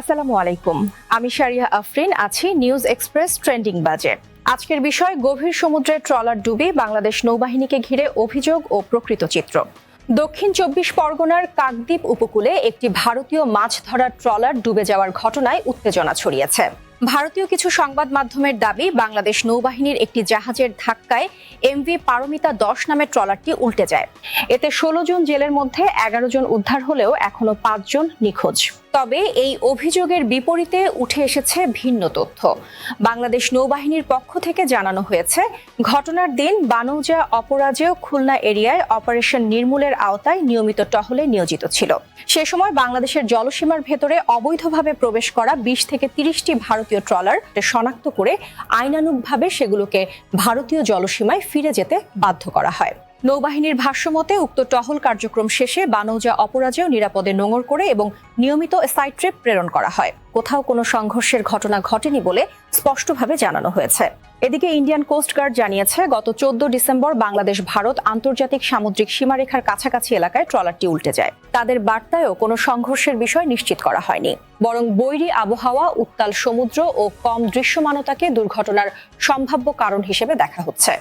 আসসালামু আলাইকুম। আমি শারিয়া আফরিন, আছি নিউজ এক্সপ্রেস ট্রেন্ডিং বাজে। আজকের বিষয়, গভীর সমুদ্রে ট্রলার ডুবে বাংলাদেশ নৌবাহিনীকে ঘিরে অভিযোগ ও প্রকৃত চিত্র। দক্ষিণ চব্বিশ পরগনার কাকদ্বীপ উপকূলে একটি ভারতীয় মাছ ধরার ট্রলার ডুবে যাওয়ার ঘটনায় উত্তেজনা ছড়িয়েছে। ভারতীয় কিছু সংবাদ মাধ্যমের দাবি, বাংলাদেশ নৌবাহিনীর একটি জাহাজের ধাক্কায় এমভি পারমিতা দশ নামের ট্রলারটি উল্টে যায়। এতে ষোলো জন জেলের মধ্যে এগারো জন উদ্ধার হলেও এখনও পাঁচজন নিখোঁজ। তবে এই অভিযোগের বিপরীতে উঠে এসেছে ভিন্ন তথ্য। বাংলাদেশ নৌবাহিনীর পক্ষ থেকে জানানো হয়েছে, ঘটনার দিন বানৌজা অপরাজেয় খুলনা এরিয়ায় অপারেশন নির্মূলের আওতায় নিয়মিত টহলে নিয়োজিত ছিল। সে সময় বাংলাদেশের জলসীমার ভেতরে অবৈধভাবে প্রবেশ করা বিশ থেকে তিরিশটি ভারতীয় ট্রলার শনাক্ত করে আইনানুগভাবে সেগুলোকে ভারতীয় জলসীমায় ফিরে যেতে বাধ্য করা হয়। নৌবাহিনীর ভাষ্যমতে, উক্ত টহল কার্যক্রম শেষে বানৌজা অপরাজেয় নিরাপদে নোঙর করে এবং নিয়মিত সাইট ট্রিপ প্রেরণ করা হয়। কোথাও কোনো সংঘর্ষের ঘটনা ঘটেনি বলে স্পষ্টভাবে জানানো হয়েছে। এদিকে ইন্ডিয়ান কোস্ট গার্ড জানিয়েছে, গত চোদ্দ ডিসেম্বর বাংলাদেশ, ভারত আন্তর্জাতিক সামুদ্রিক সীমারেখার কাছাকাছি এলাকায় ট্রলারটি উল্টে যায়। তাদের বার্তায়ও কোনো সংঘর্ষের বিষয় নিশ্চিত করা হয়নি। বরং বৈরী আবহাওয়া, উত্তাল সমুদ্র ও কম দৃশ্যমানতাকে দুর্ঘটনার সম্ভাব্য কারণ হিসেবে দেখা হচ্ছে।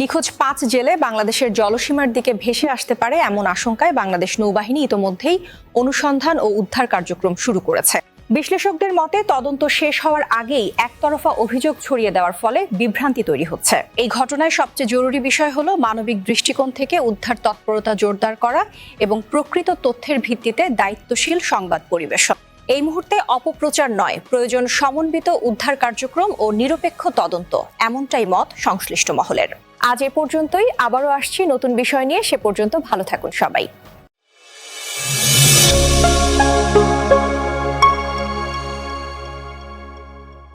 নিখোঁজ পাঁচ জেলে বাংলাদেশের জলসীমার দিকে ভেসে আসতে পারে এমন আশঙ্কায় বাংলাদেশ নৌবাহিনী ইতোমধ্যেই অনুসন্ধান ও উদ্ধার কার্যক্রম শুরু করেছে। বিশ্লেষকদের মতে তদন্ত শেষ হওয়ার আগেই একতরফা অভিযোগ ছড়িয়ে দেওয়ার ফলে বিভ্রান্তি তৈরি হচ্ছে। এই ঘটনায় সবচেয়ে জরুরি বিষয় হলো মানবিক দৃষ্টিকোণ থেকে উদ্ধার তৎপরতা জোরদার করা এবং প্রকৃত তথ্যের ভিত্তিতে দায়িত্বশীল সংবাদ পরিবেশন। এই মুহূর্তে অপপ্রচার নয়, প্রয়োজন সমন্বিত উদ্ধার কার্যক্রম ও নিরপেক্ষ তদন্ত। এমনটাই মত সংশ্লিষ্ট মহলের। আজ এ পর্যন্তই, আবারও আসছি নতুন বিষয় নিয়ে, সে পর্যন্ত ভালো থাকুন সবাই।